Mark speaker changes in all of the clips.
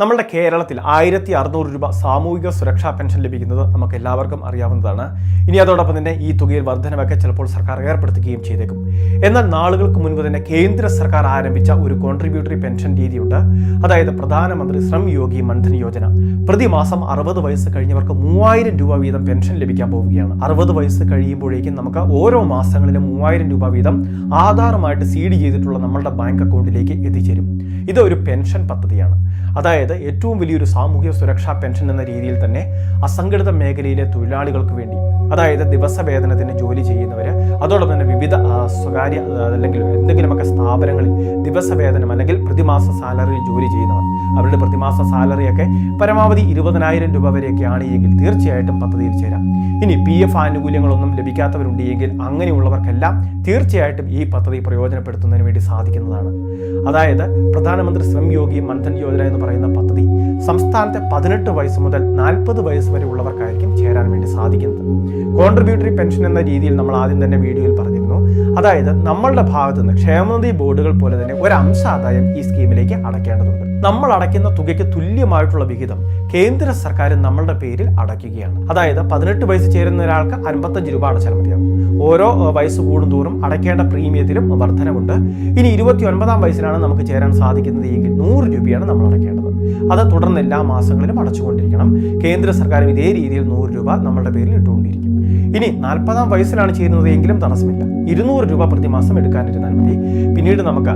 Speaker 1: നമ്മുടെ കേരളത്തിൽ ആയിരത്തി അറുന്നൂറ് രൂപ സാമൂഹിക സുരക്ഷാ പെൻഷൻ ലഭിക്കുന്നത് നമുക്ക് എല്ലാവർക്കും അറിയാവുന്നതാണ്. ഇനി അതോടൊപ്പം തന്നെ ഈ തുകയിൽ വർധനവൊക്കെ ചിലപ്പോൾ സർക്കാർ ഏർപ്പെടുത്തുകയും ചെയ്തേക്കും. എന്നാൽ നാളുകൾക്ക് മുൻപ് തന്നെ കേന്ദ്ര സർക്കാർ ആരംഭിച്ച ഒരു കോൺട്രിബ്യൂട്ടറി പെൻഷൻ രീതിയുണ്ട്. അതായത് പ്രധാനമന്ത്രി ശ്രം യോഗി മൻധൻ യോജന. പ്രതിമാസം അറുപത് വയസ്സ് കഴിഞ്ഞവർക്ക് മൂവായിരം രൂപ വീതം പെൻഷൻ ലഭിക്കാൻ പോവുകയാണ്. അറുപത് വയസ്സ് കഴിയുമ്പോഴേക്കും നമുക്ക് ഓരോ മാസങ്ങളിലും മൂവായിരം രൂപ വീതം ആധാറുമായിട്ട് സീഡ് ചെയ്തിട്ടുള്ള നമ്മളുടെ ബാങ്ക് അക്കൗണ്ടിലേക്ക് എത്തിച്ചേരും. ഇത് ഒരു പെൻഷൻ പദ്ധതിയാണ്. അതായത് ഏറ്റവും വലിയൊരു സാമൂഹ്യ സുരക്ഷാ പെൻഷൻ എന്ന രീതിയിൽ തന്നെ അസംഘടിത മേഖലയിലെ തൊഴിലാളികൾക്ക് വേണ്ടി അതായത് ദിവസവേതനത്തിന് ജോലി ചെയ്യുന്നവർ അതോടൊപ്പം തന്നെ വിവിധ സ്വകാര്യ അല്ലെങ്കിൽ എന്തെങ്കിലുമൊക്കെ സ്ഥാപനങ്ങളിൽ ദിവസവേതനം അല്ലെങ്കിൽ പ്രതിമാസ സാലറിയിൽ ജോലി ചെയ്യുന്നവർ അവരുടെ പ്രതിമാസ സാലറിയൊക്കെ പരമാവധി ഇരുപതിനായിരം രൂപ വരെയൊക്കെയാണ് എങ്കിൽ തീർച്ചയായിട്ടും പദ്ധതിയിൽ ചേരാം. ഇനി പി എഫ് ആനുകൂല്യങ്ങളൊന്നും ലഭിക്കാത്തവരുണ്ട് എങ്കിൽ അങ്ങനെയുള്ളവർക്കെല്ലാം തീർച്ചയായിട്ടും ഈ പദ്ധതി പ്രയോജനപ്പെടുത്തുന്നതിന് വേണ്ടി സാധിക്കുന്നതാണ്. അതായത് പ്രധാനമന്ത്രി ശ്രം യോഗി മൻധൻ യോജന എന്ന് പറയുന്ന പദ്ധതി. സംസ്ഥാനത്തെ പതിനെട്ട് വയസ്സ് മുതൽ നാൽപ്പത് വയസ്സ് വരെ ഉള്ളവർക്കായിരിക്കും ചേരാൻ വേണ്ടി സാധിക്കുന്നത്. കോൺട്രിബ്യൂട്ടറി പെൻഷൻ എന്ന രീതിയിൽ നമ്മൾ ആദ്യം തന്നെ വീഡിയോയിൽ പറഞ്ഞിരുന്നു. അതായത് നമ്മളുടെ ഭാഗത്തുനിന്ന് ക്ഷേമനിധി ബോർഡുകൾ പോലെ തന്നെ ഒരു അംശാദായം ഈ സ്കീമിലേക്ക് അടയ്ക്കേണ്ടതുണ്ട്. നമ്മൾ അടയ്ക്കുന്ന തുകയ്ക്ക് തുല്യമായിട്ടുള്ള വിഹിതം കേന്ദ്ര സർക്കാർ നമ്മളുടെ പേരിൽ അടയ്ക്കുകയാണ്. അതായത് പതിനെട്ട് വയസ്സ് ചേരുന്ന ഒരാൾക്ക് അൻപത്തഞ്ച് രൂപ അടച്ചാൽ മതിയാവും. ഓരോ വയസ്സ് കൂടുന്തോറും അടയ്ക്കേണ്ട പ്രീമിയത്തിലും വർധനമുണ്ട് ഇനി ഇരുപത്തി ഒൻപതാം വയസ്സിലാണ് നമുക്ക് ചേരാൻ സാധിക്കുന്നത് എങ്കിൽ നൂറ് രൂപയാണ് നമ്മൾ അടയ്ക്കേണ്ടത്. അത് തുടർന്ന് എല്ലാ മാസങ്ങളിലും അടച്ചുകൊണ്ടിരിക്കണം. കേന്ദ്ര സർക്കാരും ഇതേ രീതിയിൽ നൂറ് രൂപ നമ്മളുടെ പേരിൽ ഇട്ടുകൊണ്ടിരിക്കും. ഇനി നാൽപ്പതാം വയസ്സിലാണ് ചേരുന്നത് എങ്കിലും തടസ്സമില്ല. ഇരുന്നൂറ് രൂപ പ്രതിമാസം എടുക്കാനിരുന്നാൽ മതി. പിന്നീട് നമുക്ക്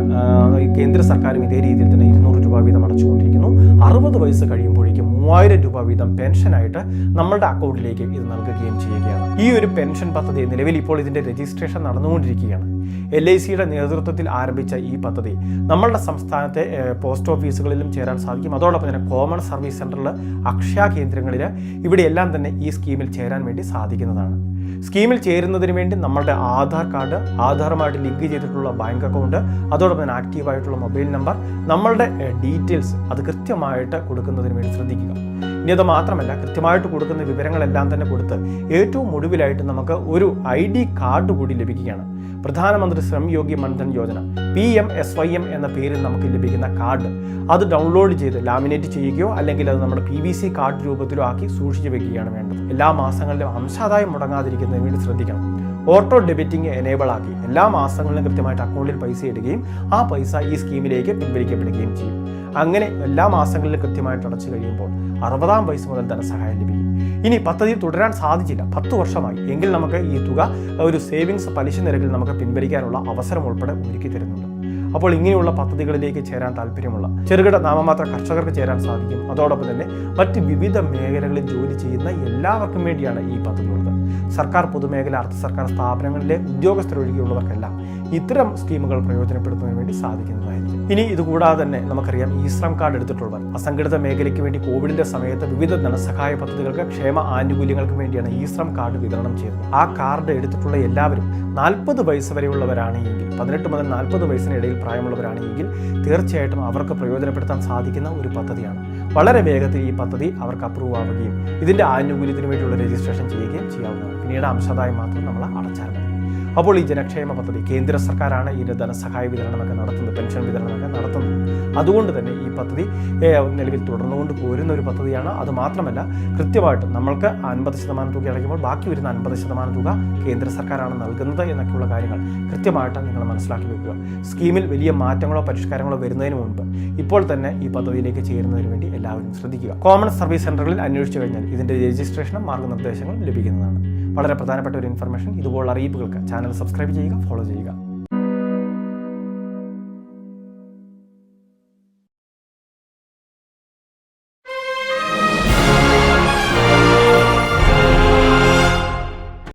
Speaker 1: കേന്ദ്ര സർക്കാരും ഇതേ രീതിയിൽ തന്നെ ഇരുന്നൂറ് രൂപ വീതം അടച്ചുകൊണ്ടിരിക്കുന്നു. അറുപത് വയസ്സ് കഴിയുമ്പോഴേക്കും മൂവായിരം രൂപ വീതം പെൻഷനായിട്ട് നമ്മളുടെ അക്കൗണ്ടിലേക്ക് ഇത് നൽകുകയും ചെയ്യുകയാണ്. ഈ ഒരു പെൻഷൻ പദ്ധതി നിലവിൽ ഇപ്പോൾ ഇതിന്റെ രജിസ്ട്രേഷൻ നടന്നുകൊണ്ടിരിക്കുകയാണ്. എൽ ഐ സിയുടെ നേതൃത്വത്തിൽ ആരംഭിച്ച ഈ പദ്ധതി നമ്മളുടെ സംസ്ഥാനത്തെ പോസ്റ്റ് ഓഫീസുകളിലും ചേരാൻ സാധിക്കും. അതോടൊപ്പം തന്നെ കോമൺ സർവീസ് സെന്ററിൽ അക്ഷയ കേന്ദ്രങ്ങളിൽ ഇവിടെയെല്ലാം തന്നെ ഈ സ്കീമിൽ ചേരാൻ വേണ്ടി സാധിക്കുന്നതാണ്. സ്കീമിൽ ചേരുന്നതിന് വേണ്ടി നമ്മളുടെ ആധാർ കാർഡ് ആധാറുമായിട്ട് ലിങ്ക് ചെയ്തിട്ടുള്ള ബാങ്ക് അക്കൗണ്ട് അതോടൊപ്പം തന്നെ ആക്റ്റീവായിട്ടുള്ള മൊബൈൽ നമ്പർ നമ്മളുടെ ഡീറ്റെയിൽസ് അത് കൃത്യമായിട്ട് കൊടുക്കുന്നതിന് വേണ്ടി ശ്രദ്ധിക്കുക. ഇനി അത് മാത്രമല്ല കൃത്യമായിട്ട് കൊടുക്കുന്ന വിവരങ്ങളെല്ലാം തന്നെ കൊടുത്ത് ഏറ്റവും ഒടുവിലായിട്ട് നമുക്ക് ഒരു ഐ ഡി കാർഡ് കൂടി ലഭിക്കുകയാണ്. Pradhanmantri Shram Yogi Mandhan Yojana P M S Y M എന്ന പേരിൽ നമുക്ക് ലഭിക്കുന്ന കാർഡ്. അത് ഡൗൺലോഡ് ചെയ്ത് ലാമിനേറ്റ് ചെയ്യുകയോ അല്ലെങ്കിൽ അത് നമ്മുടെ പി വി സി കാർഡ് രൂപത്തിലോ ആക്കി സൂക്ഷിച്ചു വെക്കുകയാണ് വേണ്ടത്. എല്ലാ മാസങ്ങളിലും അംശാദായം മുടങ്ങാതിരിക്കുന്നതിന് വേണ്ടി ശ്രദ്ധിക്കണം. ഓട്ടോ ഡെബിറ്റിംഗ് എനേബിൾ ആക്കി എല്ലാ മാസങ്ങളിലും കൃത്യമായിട്ട് അക്കൗണ്ടിൽ പൈസ ഇടുകയും ആ പൈസ ഈ സ്കീമിലേക്ക് പിൻവലിക്കപ്പെടുകയും ചെയ്യും. അങ്ങനെ എല്ലാ മാസങ്ങളിലും കൃത്യമായിട്ട് അടച്ചു കഴിയുമ്പോൾ അറുപതാം വയസ്സ് മുതൽ ധനസഹായം ലഭിക്കും. ഇനി പദ്ധതി തുടരാൻ സാധിച്ചില്ല. പത്ത് വർഷമായി. എങ്കിൽ നമുക്ക് ഈ തുക ഒരു സേവിങ്സ് പലിശ നിരക്കിൽ നമുക്ക് പിൻവലിക്കാനുള്ള അവസരം ഉൾപ്പെടെ ഒരുക്കി തരുന്നുണ്ട്. അപ്പോൾ ഇങ്ങനെയുള്ള പദ്ധതികളിലേക്ക് ചേരാൻ താല്പര്യമുള്ള ചെറുകിട നാമമാത്ര കർഷകർക്ക് ചേരാൻ സാധിക്കും. അതോടൊപ്പം തന്നെ മറ്റ് വിവിധ മേഖലകളിൽ ജോലി ചെയ്യുന്ന എല്ലാവർക്കും വേണ്ടിയാണ് ഈ പദ്ധതിയുള്ളത്. സർക്കാർ പൊതുമേഖല അർദ്ധ സർക്കാർ സ്ഥാപനങ്ങളിലെ ഉദ്യോഗസ്ഥരൊഴികെയുള്ളവർക്കെല്ലാം ഇത്തരം സ്കീമുകൾ പ്രയോജനപ്പെടുത്തുന്നതിന് വേണ്ടി സാധിക്കുന്നതായിരിക്കും. ഇനി ഇതുകൂടാതെ തന്നെ നമുക്കറിയാം ഈ ശ്രം കാർഡ് എടുത്തിട്ടുള്ളവർ അസംഘടിത മേഖലയ്ക്ക് വേണ്ടി കോവിഡിന്റെ സമയത്ത് വിവിധ ധനസഹായ പദ്ധതികൾക്ക് ക്ഷേമ ആനുകൂല്യങ്ങൾക്ക് വേണ്ടിയാണ് ഈ ശ്രം കാർഡ് വിതരണം ചെയ്തത്. ആ കാർഡ് എടുത്തിട്ടുള്ള എല്ലാവരും നാൽപ്പത് വയസ്സ് വരെയുള്ളവരാണ് എങ്കിൽ പതിനെട്ട് മുതൽ നാൽപ്പത് വയസ്സിന് ഇടയിൽ പ്രായമുള്ളവരാണ് തീർച്ചയായിട്ടും അവർക്ക് പ്രയോജനപ്പെടുത്താൻ സാധിക്കുന്ന ഒരു പദ്ധതിയാണ്. വളരെ വേഗത്തിൽ ഈ പദ്ധതി അവർക്ക് അപ്രൂവ് ആവുകയും ഇതിന്റെ ആനുകൂല്യത്തിന് വേണ്ടിയുള്ള രജിസ്ട്രേഷൻ ചെയ്യുകയും ചെയ്യാവുന്നതാണ്. പിന്നീട് അംശദായം മാത്രം നമ്മൾ അടച്ചാൽ മതി. അപ്പോൾ ഈ ജനക്ഷേമ പദ്ധതി കേന്ദ്ര സർക്കാരാണ് ഇതിന്റെ ധനസഹായ വിതരണമൊക്കെ നടത്തുന്നത് പെൻഷൻ വിതരണമൊക്കെ നടത്തുന്നത്. അതുകൊണ്ട് തന്നെ ഈ പദ്ധതി നിലവിൽ തുടർന്നുകൊണ്ട് പോരുന്ന ഒരു പദ്ധതിയാണ്. അത് മാത്രമല്ല കൃത്യമായിട്ട് നമ്മൾക്ക് അൻപത് ശതമാനം തുക അടയ്ക്കുമ്പോൾ ബാക്കി വരുന്ന അൻപത് ശതമാനം തുക കേന്ദ്ര സർക്കാരാണ് നൽകുന്നത് എന്നൊക്കെയുള്ള കാര്യങ്ങൾ കൃത്യമായിട്ട് നിങ്ങൾ മനസ്സിലാക്കി വെക്കുക. സ്കീമിൽ വലിയ മാറ്റങ്ങളോ പരിഷ്കാരങ്ങളോ വരുന്നതിന് മുൻപ് ഇപ്പോൾ തന്നെ ഈ പദ്ധതിയിലേക്ക് ചേരുന്നതിന് വേണ്ടി എല്ലാവരും ശ്രദ്ധിക്കുക. കോമൺ സർവീസ് സെന്ററുകളിൽ അന്വേഷിച്ചു കഴിഞ്ഞാൽ ഇതിന്റെ രജിസ്ട്രേഷനും മാർഗനിർദ്ദേശങ്ങളും ലഭിക്കുന്നതാണ്. വളരെ പ്രധാനപ്പെട്ട ഒരു ഇൻഫർമേഷൻ ഇതുപോലുള്ള അറിയിപ്പുകൾക്ക് ചാനൽ സബ്സ്ക്രൈബ് ചെയ്യുക ഫോളോ ചെയ്യുക.